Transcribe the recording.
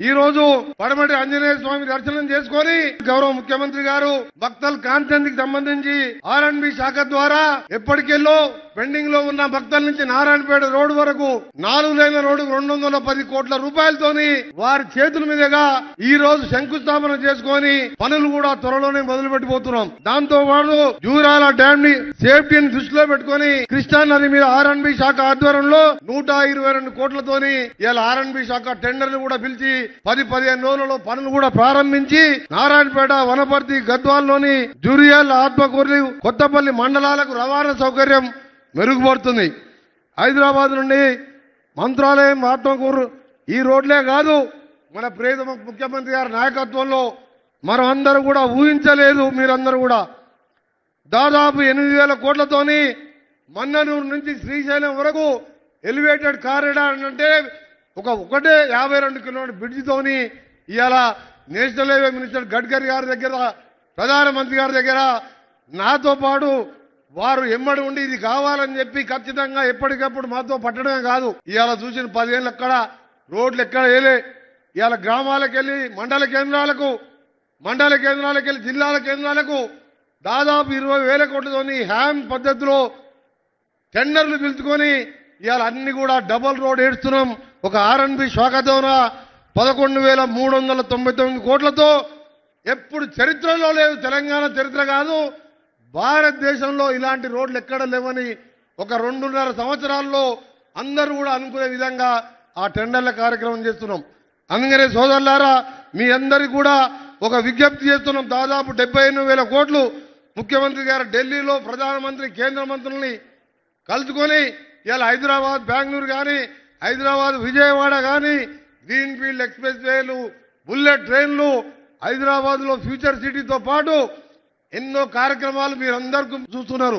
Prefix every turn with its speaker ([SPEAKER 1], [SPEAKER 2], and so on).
[SPEAKER 1] ఈ రోజు పడమటి ఆంజనేయ స్వామి దర్శనం చేసుకొని గౌరవ ముఖ్యమంత్రి గారు భక్తల్ కాన్సెంట్కి సంబంధించి ఆర్ బి శాఖ ద్వారా ఎప్పటికెళ్ళో పెండింగ్లో ఉన్న భక్తుల నుంచి నారాయణపేట రోడ్డు వరకు నాలుగు లైన్ల రోడ్డు రెండు వందల పది కోట్ల రూపాయలతోని వారి చేతుల మీదుగా ఈ రోజు శంకుస్థాపన చేసుకొని పనులు కూడా త్వరలోనే మొదలు పెట్టిపోతున్నాం దాంతో పాటు జూరాల డ్యామ్ని సేఫ్టీని దృష్టిలో పెట్టుకొని కృష్ణా నది మీద ఆర్ అండ్ బి శాఖ ఆధ్వర్యంలో నూట ఇరవై రెండు కోట్లతోని ఇలా ఆర్ అండ్ బి శాఖ టెండర్లు కూడా పిలిచి పది పదిహేను రోజులలో పనులు కూడా ప్రారంభించి నారాయణపేట వనపర్తి గద్వాల్లోని జూరియాల ఆత్మకూరి కొత్తపల్లి మండలాలకు రవాణా సౌకర్యం మెరుగుపడుతుంది. హైదరాబాద్ నుండి మంత్రాలయం ఆత్మకూరు ఈ రోడ్లే కాదు. మన ప్రియతమ ముఖ్యమంత్రి గారి నాయకత్వంలో మనం అందరూ కూడా ఊహించలేదు మీరందరూ కూడా. దాదాపు ఎనిమిది వేల కోట్లతోని మన్ననూరు నుంచి శ్రీశైలం వరకు ఎలివేటెడ్ కారిడార్ అంటే ఒక ఒకటే యాభై రెండు కిలోమీటర్ బ్రిడ్జితోని ఇవాళ నేషనల్ హైవే మినిస్టర్ గడ్కరీ గారి దగ్గర ప్రధానమంత్రి గారి దగ్గర నాతో పాటు వారు ఎమ్మడి ఉండి ఇది కావాలని చెప్పి ఖచ్చితంగా ఎప్పటికప్పుడు మాతో పట్టడమే కాదు. ఇవాళ చూసిన పదిహేను ఎక్కడ రోడ్లు ఎక్కడ వేయలే ఇవాళ గ్రామాలకు వెళ్ళి మండల కేంద్రాలకు మండల కేంద్రాలకు వెళ్ళి జిల్లాల కేంద్రాలకు దాదాపు ఇరవై వేల కోట్లతోని హ్యామ్ పద్ధతిలో టెండర్లు పిలుచుకొని ఇవాళ అన్ని కూడా డబల్ రోడ్ ఏడుస్తున్నాం. ఒక ఆర్ఎన్బి ద్వారా పదకొండు వేల మూడు వందల తొంభై తొమ్మిది కోట్లతో ఎప్పుడు చరిత్రలో లేదు తెలంగాణ చరిత్ర కాదు. భారతదేశంలో ఇలాంటి రోడ్లు ఎక్కడ లేవని ఒక రెండున్నర సంవత్సరాల్లో అందరూ కూడా అనుకునే విధంగా ఆ టెండర్ల కార్యక్రమం చేస్తున్నాం. అందుకనే సోదరులారా మీ అందరికీ కూడా ఒక విజ్ఞప్తి చేస్తున్నాం. దాదాపు డెబ్బై ఎనిమిది వేల కోట్లు ముఖ్యమంత్రి గారు ఢిల్లీలో ప్రధానమంత్రి కేంద్ర మంత్రుల్ని కలుసుకొని ఇలా హైదరాబాద్ బెంగళూరు కానీ హైదరాబాద్ విజయవాడ కానీ గ్రీన్ ఫీల్డ్ ఎక్స్ప్రెస్ వేలు బుల్లెట్ ట్రైన్లు హైదరాబాద్లో ఫ్యూచర్ సిటీతో పాటు ఎన్నో కార్యక్రమాలు మీరందరికీ చూస్తున్నారు.